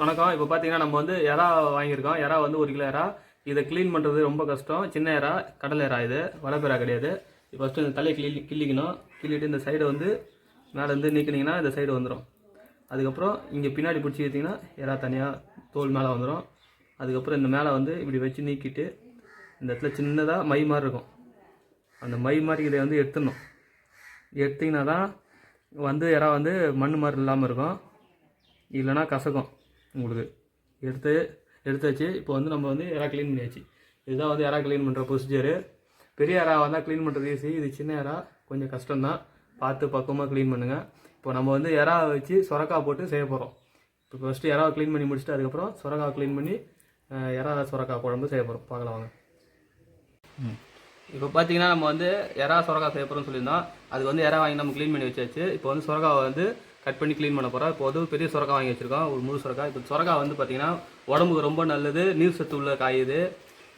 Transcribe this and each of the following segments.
வணக்கம். இப்போ பார்த்தீங்கன்னா நம்ம வந்து எறா வாங்கியிருக்கோம். எறா வந்து ஒரு கிலோ எறா. இதை க்ளீன் பண்ணுறது ரொம்ப கஷ்டம். சின்ன எறா கடல் எறா இது. வளப்பெறா கிடையாது. இப்போ ஃபஸ்ட்டு இந்த தலையை கிள்ளி கிள்ளிக்கணும். கிள்ளிட்டு இந்த சைடை வந்து மேலே வந்து நீக்கினீங்கன்னா இந்த சைடு வந்துடும் அதுக்கப்புறம் இங்கே பின்னாடி பிடிச்சி எடுத்திங்கன்னா எறா தனியாக தோல் மேலே வந்துடும் அதுக்கப்புறம் இந்த மேலே வந்து இப்படி வச்சு நீக்கிட்டு இந்த இடத்துல சின்னதாக மை மாதிரி இருக்கும். அந்த மை மாதிரி இதை வந்து எடுத்துடணும். எடுத்திங்கன்னா தான் வந்து எறா வந்து மண் மாதிரி இல்லாமல் இருக்கும். இல்லைன்னா கசக்கும். உங்களுக்கு எடுத்து எடுத்தாச்சு இப்போ வந்து நம்ம வந்து எறா க்ளீன் பண்ணியாச்சு இதுதான் வந்து எறா க்ளீன் பண்ணுற ப்ரொசீஜரு பெரிய எறா வந்தால் க்ளீன் பண்ணுறது ஈஸி இது சின்ன எறா கொஞ்சம் கஷ்டம்தான். பார்த்து பக்குவமாக க்ளீன் பண்ணுங்கள் இப்போ நம்ம வந்து எறா வச்சு சுரக்கா போட்டு செய்ய போகிறோம் இப்போ ஃபஸ்ட்டு எறாவை க்ளீன் பண்ணி முடிச்சுட்டு அதுக்கப்புறம் சுரக்கா க்ளீன் பண்ணி இறா எறா குழம்பு செய்ய போகிறோம் பார்க்கலாம் வாங்க. இப்போ பார்த்தீங்கன்னா நம்ம வந்து எறா சுரக்காய் செய்ய போகிறோம்னு சொல்லியிருந்தோம். அதுக்கு வந்து எறா வாங்கி நம்ம க்ளீன் பண்ணி வச்சாச்சு. இப்போ வந்து சுரக்காவை வந்து கட் பண்ணி க்ளீன் பண்ண போகிறோம் இப்போ வந்து பெரிய சுரக்கா வாங்கி வச்சுருக்கோம். ஒரு முழு சுரக்காய். இப்போ சொரக்காய் வந்து பார்த்தீங்கன்னா உடம்புக்கு ரொம்ப நல்லது. நீர் சத்து உள்ள காய் இது.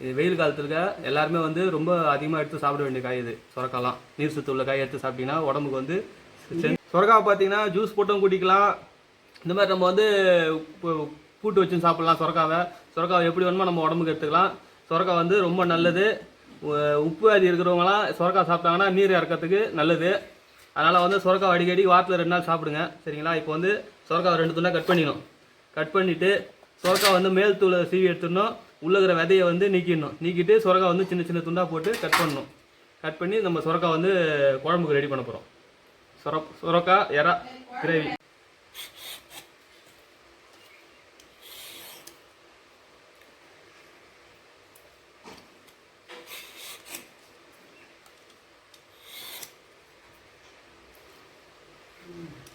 இது வெயில் காலத்தில் எல்லாருமே வந்து ரொம்ப அதிகமாக எடுத்து சாப்பிட வேண்டிய காய் இது சுரக்காலாம் நீர் சத்து உள்ள காய் எடுத்து சாப்பிட்டீங்கன்னா உடம்புக்கு வந்து சுரக்காவை பார்த்தீங்கன்னா ஜூஸ் போட்டும் குடிக்கலாம். இந்த மாதிரி நம்ம வந்து பூட்டு வச்சு சாப்பிட்லாம் சொரக்காவை. சுரக்காவை எப்படி வேணுமோ நம்ம உடம்புக்கு எடுத்துக்கலாம். சொரக்காய் வந்து ரொம்ப நல்லது. உப்பு வியாதி இருக்கிறவங்களாம் சொரக்காய் சாப்பிட்டாங்கன்னா நீர் இறக்கிறதுக்கு நல்லது. அதனால் வந்து சொரக்காய் அடிக்கடி வாரத்தில் ரெண்டு நாள் சாப்பிடுங்க. சரிங்களா? இப்போ வந்து சுரக்காய் ரெண்டு துண்டாக கட் பண்ணிடணும். கட் பண்ணிவிட்டு சொரக்காய் வந்து மேல் தூளை சீவி எடுத்துடணும். உள்ள இருக்கிற விதையை வந்து நீக்கிடணும். நீக்கிட்டு சொரக்காய் வந்து சின்ன சின்ன துண்டாக போட்டு கட் பண்ணணும். கட் பண்ணி நம்ம சுரக்காய் வந்து குழம்புக்கு ரெடி பண்ண போகிறோம் சொர சுரக்காய் எறா கிரேவி. Mm-hmm.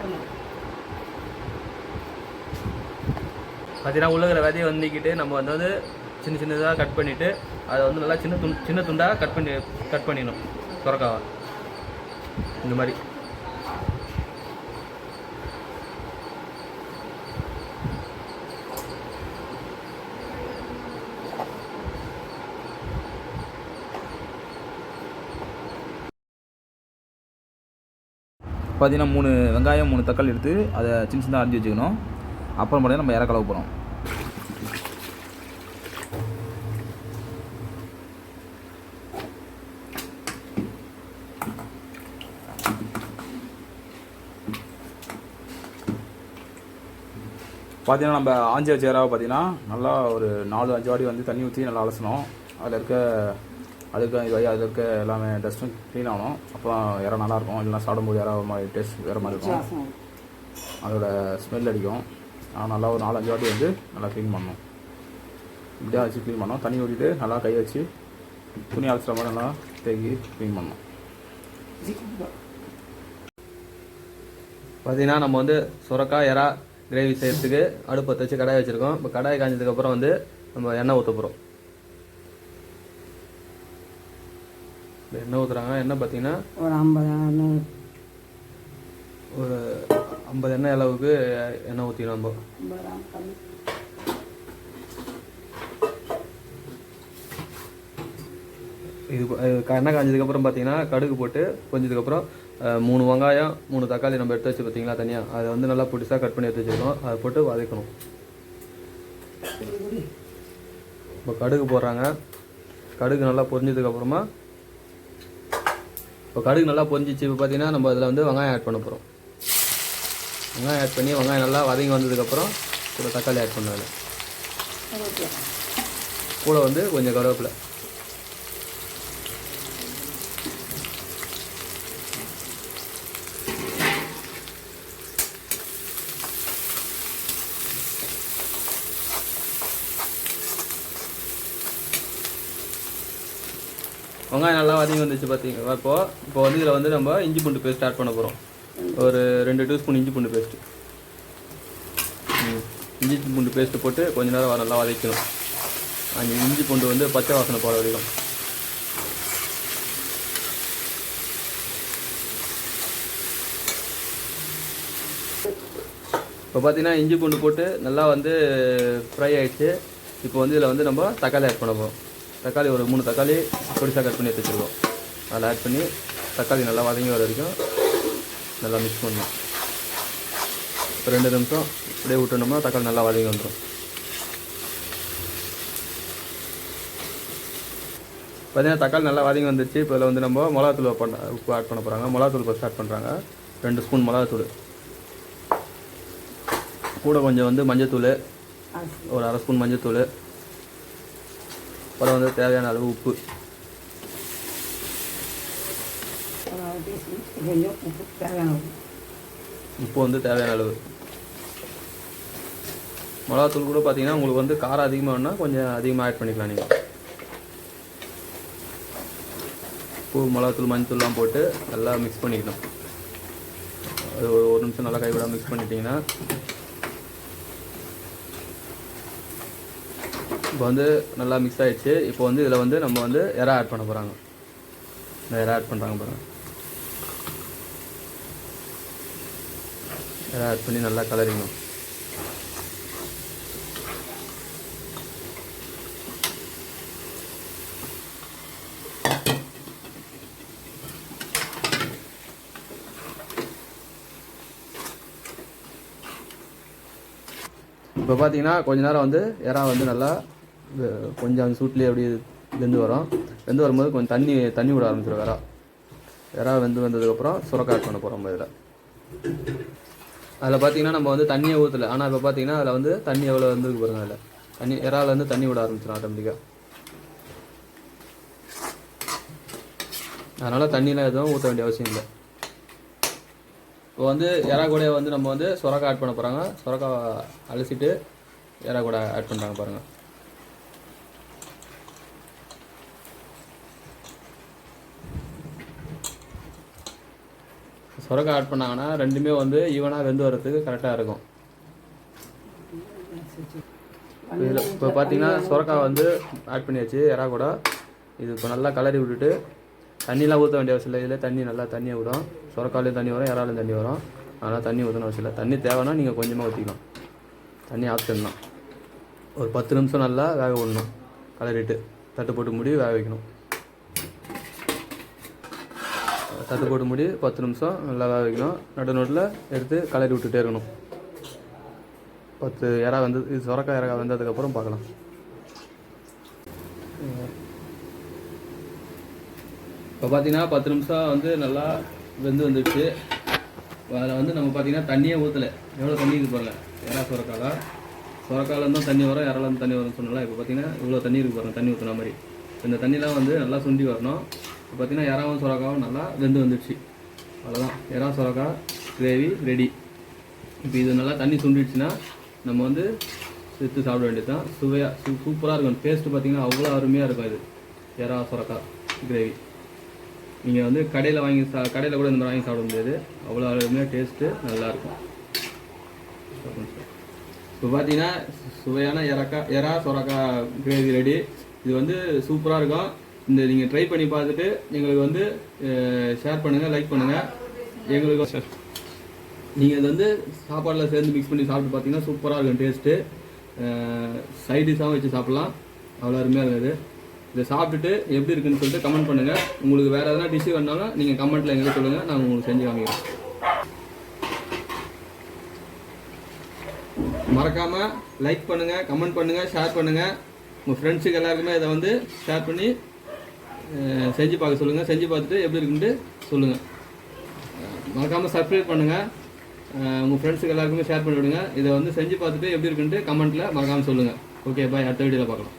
பார்க்கணும். பார்த்தீங்கன்னா உழுகிற விதையை வந்துக்கிட்டு நம்ம வந்து சின்ன சின்னதாக கட் பண்ணிவிட்டு அதை வந்து நல்லா சின்ன துண் சின்ன துண்டாக கட் பண்ணி கட் பண்ணிடணும். சுரக்காவை. இந்த மாதிரி. பார்த்தீங்கன்னா மூணு வெங்காயம் மூணு தக்காளி எடுத்து அதை சின்ன சின்னதாக அரிஞ்சு வச்சுக்கணும். அப்புறம் பார்த்தீங்கன்னா நம்ம இற கலவு போகிறோம் பார்த்தீங்கன்னா நம்ம ஆஞ்சி வச்ச பார்த்தீங்கன்னா நல்லா ஒரு நாலு அஞ்சு வாடி வந்து தண்ணி ஊற்றி நல்லா அலசணும். அதில் இருக்க அதுக்கு இருக்க எல்லாமே டஸ்ட்டும் க்ளீன் ஆகணும். அப்போ இற நல்லாயிருக்கும் இல்லைன்னா சாப்பிடும்போது இற ஒரு மாதிரி டேஸ்ட் வேறு மாதிரி இருக்கும். அதோட ஸ்மெல் அடிக்கும். நான் நல்லா ஒரு நாலு அஞ்சு வாட்டி வந்து நல்லா க்ளீன் பண்ணணும். இப்படியா வச்சு க்ளீன் பண்ணோம் தண்ணி ஊற்றிட்டு நல்லா கை வச்சு துணி அலசுற மாதிரி நல்லா தேக்கி க்ளீன் பண்ணணும். பார்த்தீங்கன்னா நம்ம வந்து சுரக்காய் எறா கிரேவி செய்யறதுக்கு அடுப்பை வச்சு கடாய் வச்சுருக்கோம். இப்போ கடாய் காய்ஞ்சதுக்கப்புறம் வந்து நம்ம எண்ணெய் ஊற்ற போகிறோம் எண்ணெய் ஊற்றுறாங்க எண்ணெய் பார்த்தீங்கன்னா ஒரு ஐம்பது ஒரு ஐம்பது எண்ணெய் அளவுக்கு எண்ணெய் ஊற்றிடும் நம்ம. இது எண்ணெய் காஞ்சதுக்கப்புறம் பார்த்தீங்கன்னா கடுகு போட்டு கொஞ்சதுக்கப்புறம் மூணு வெங்காயம் மூணு தக்காளி நம்ம எடுத்து வச்சு பார்த்தீங்களா தனியாக அதை வந்து நல்லா பொடிசாக கட் பண்ணி எடுத்து வச்சுருக்கோம் அதை போட்டு வதக்கணும். இப்போ கடுகு போடுறாங்க. கடுகு நல்லா பொரிஞ்சதுக்கப்புறமா இப்போ கடுகு நல்லா பொரிஞ்சிச்சு இப்போ பார்த்தீங்கன்னா நம்ம அதில் வந்து வெங்காயம் ஆட் பண்ண போகிறோம் வெங்காயம் ஆட் பண்ணி வெங்காயம் நல்லா வதங்கி வந்ததுக்கப்புறம் கூட தக்காளி ஆட் பண்ண கூட வந்து கொஞ்சம் கருவேப்பிலை. வெங்காயம் வந்துச்சு பார்த்தீங்களா இப்போ இப்போ வந்து இதில் வந்து நம்ம இஞ்சி பூண்டு பேஸ்ட் ஆட் பண்ண போகிறோம் ஒரு ரெண்டு டீஸ்பூன் இஞ்சி பூண்டு பேஸ்ட்டு இஞ்சி பூண்டு பேஸ்ட்டு போட்டு கொஞ்ச நேரம் நல்லா வதக்கணும். அந்த இஞ்சி பூண்டு வந்து பச்சை வாசனை போட வரைக்கும் இப்போ பார்த்தீங்கன்னா இஞ்சி பூண்டு போட்டு நல்லா வந்து ஃப்ரை ஆகிடுச்சு இப்போ வந்து இதில் வந்து நம்ம தக்காளி ஆட் பண்ண போகிறோம் தக்காளி ஒரு மூணு தக்காளி பொடிசாக கட் பண்ணி எடுத்து வச்சுருக்கோம் அதில் ஆட் பண்ணி தக்காளி நல்லா வதங்கி வர வரைக்கும் நல்லா மிக்ஸ் பண்ணணும். ஒரு ரெண்டு நிமிஷம் அப்படியே விட்டோம்னா தக்காளி நல்லா வதங்கி வந்துடும் பார்த்தீங்கன்னா தக்காளி நல்லா வதங்கி வந்துருச்சு. இப்போ இதில் வந்து நம்ம மிளகாத்தூள் பண்ண உப்பு ஆட் பண்ண போகிறாங்க மிளகாத்தூள் ஃபஸ்ட் ஆட் பண்ணுறாங்க ரெண்டு ஸ்பூன் மிளகாத்தூள். கூட கொஞ்சம் வந்து மஞ்சத்தூள். ஒரு அரை ஸ்பூன் மஞ்சத்தூள். அப்புறம் வந்து தேவையான அளவு உப்பு. உப்பு வந்து தேவையான அளவு. மிளகாத்தூள் கூட பார்த்தீங்கன்னா உங்களுக்கு வந்து காரம் அதிகமாக வேணால் கொஞ்சம் அதிகமாக ஆட் பண்ணிக்கலாம் நீங்கள் பூ மிளகாத்தூள் மஞ்சத்தூள்லாம் போட்டு நல்லா மிக்ஸ் பண்ணிக்கணும். அது ஒரு ஒரு நிமிஷம் நல்லா கைவிடாமல் மிக்ஸ் பண்ணிட்டீங்கன்னா இப்போ வந்து நல்லா மிக்ஸ் ஆகிடுச்சு இப்போ வந்து இதில் வந்து நம்ம வந்து எறா ஆட் பண்ண போகிறாங்க இந்த எறா ஆட் பண்ணுறாங்க பாருங்கள் எறா ஆட் பண்ணி நல்லா கலரிங்கணும் இப்போ பார்த்தீங்கன்னா கொஞ்ச நேரம் வந்து எறா வந்து நல்லா கொஞ்சம் அந்த சூட்லேயே அப்படியே வெந்து வரும். வெந்து வரும்போது கொஞ்சம் தண்ணி தண்ணி விட ஆரம்பிச்சிடும் வேறா. வேறா வெந்து வந்ததுக்கப்புறம் சுரக்காய் ஆட் பண்ண போகிறோம் இதில். அதில் பார்த்தீங்கன்னா நம்ம வந்து தண்ணியை ஊற்றல ஆனால் இப்போ பார்த்தீங்கன்னா அதில் வந்து தண்ணி எவ்வளோ வந்துருக்கு பாருங்க அதில். தண்ணி இறால வந்து தண்ணி விட ஆரம்பிச்சிடும் ஆட்டோமேட்டிக்காக அதனால் தண்ணியெலாம் எதுவும் ஊற்ற வேண்டிய அவசியம் இல்லை. இப்போ வந்து எறா கூட வந்து நம்ம வந்து சுரக்கா ஆட் பண்ண போகிறாங்க சுரக்கா அலசிட்டு எறா கூட ஆட் பண்ணுறாங்க பாருங்கள் சுரக்காய் ஆட் பண்ணாங்கன்னா ரெண்டுமே வந்து ஈவனாக வெந்து வர்றதுக்கு கரெக்டாக இருக்கும். இதில் இப்போ பார்த்தீங்கன்னா சுரக்காய் வந்து ஆட் பண்ணியாச்சு எறா கூட. இது இப்போ நல்லா கலரி விட்டுட்டு தண்ணிலாம் ஊற்ற வேண்டிய அவசியம் இல்லை. இதில் தண்ணி நல்லா தண்ணியை விடும் சுரக்காலையும் தண்ணி வரும் இறாலையும் தண்ணி வரும். அதனால் தண்ணி ஊற்றணும் அவசியம் இல்லை. தண்ணி தேவைன்னா நீங்கள் கொஞ்சமாக ஊற்றிக்கலாம் தண்ணி ஆப்ஷன் தான் ஒரு பத்து நிமிஷம் நல்லா வேக விடணும். கலரிட்டு தட்டு போட்டு முடி வேக வைக்கணும். தட்டு போட்டு மூடி பத்து நிமிஷம் நல்லா வேக வைக்கணும். நடு நோட்டில் எடுத்து கலரி விட்டுட்டே இருக்கணும். பத்து இறா வந்து இது சுரக்காய் இறா வந்ததுக்கப்புறம் பார்க்கலாம். இப்போ பார்த்தீங்கன்னா பத்து நிமிஷம் வந்து நல்லா வெந்து வந்துடுச்சு. அதில் வந்து நம்ம பார்த்தீங்கன்னா தண்ணியே ஊற்றலை எவ்வளோ தண்ணி இருக்கு பாருங்கள் இறா சுரக்கால? சுரக்கால இருந்தும் தண்ணி வரும் இறாலேருந்து தண்ணி வரும்னு சொன்னால இப்போ பார்த்தீங்கன்னா இவ்வளோ தண்ணி இருக்கு பாருங்கள் தண்ணி ஊற்றுன மாதிரி. இந்த தண்ணிலாம் வந்து நல்லா சுண்டி வரணும். இப்போ பார்த்தீங்கன்னா இறாவும் சுரக்காவும் நல்லா வெந்து வந்துடுச்சு. அவ்வளோதான் இறா சுரக்கா கிரேவி ரெடி இப்போ இது நல்லா தண்ணி சுண்டிடுச்சுன்னா நம்ம வந்து எடுத்து சாப்பிட வேண்டியது தான் சுவையாக சூ சூப்பராக இருக்கும். டேஸ்ட்டு பார்த்தீங்கன்னா அவ்வளோ அருமையாக இருக்கும் இது. இறா சுரக்கா கிரேவி. நீங்கள் வந்து கடையில் வாங்கி சா கடையில் கூட இந்த மாதிரி வாங்கி சாப்பிட முடியாது. அவ்வளோ அருமையாக டேஸ்ட்டு நல்லாயிருக்கும் இப்போ பார்த்தீங்கன்னா சுவையான இறக்கா எறா சுரக்கா கிரேவி ரெடி இது வந்து சூப்பராக இருக்கும். இந்த நீங்கள் ட்ரை பண்ணி பார்த்துட்டு எங்களுக்கு வந்து ஷேர் பண்ணுங்கள் லைக் பண்ணுங்கள் எங்களுக்கு நீங்கள் இது வந்து சாப்பாடில் சேர்ந்து மிக்ஸ் பண்ணி சாப்பிட்டு பார்த்தீங்கன்னா சூப்பராக இருக்கும் டேஸ்ட்டு சைட் வச்சு சாப்பிட்லாம். அவ்வளோ அருமையாக இருக்குது இதை சாப்பிட்டுட்டு எப்படி இருக்குன்னு சொல்லிட்டு கமெண்ட் பண்ணுங்கள் உங்களுக்கு வேறு எதனா டிஷ்ஷு வேணாலும் நீங்கள் கமெண்ட்டில் எங்களுக்கு சொல்லுங்கள் நாங்கள் உங்களுக்கு செஞ்சு வாங்கிடுவோம் மறக்காமல் லைக் பண்ணுங்கள் கமெண்ட் பண்ணுங்கள் ஷேர் பண்ணுங்கள் உங்கள் ஃப்ரெண்ட்ஸுக்கு எல்லாருக்குமே இதை வந்து ஷேர் பண்ணி செஞ்சு பார்க்க சொல்லுங்கள் செஞ்சு பார்த்துட்டு எப்படி இருக்குன்ட்டு சொல்லுங்கள் மறக்காமல் சப்ஸ்கிரைப் பண்ணுங்கள் உங்கள் ஃப்ரெண்ட்ஸுக்கு எல்லாருக்குமே ஷேர் பண்ணி விடுங்க இதை வந்து செஞ்சு பார்த்துட்டு எப்படி இருக்குன்ட்டு கமெண்ட்டில் மறக்காமல் சொல்லுங்கள் ஓகே பாய் அடுத்த வீடியோவில் பார்க்கலாம்.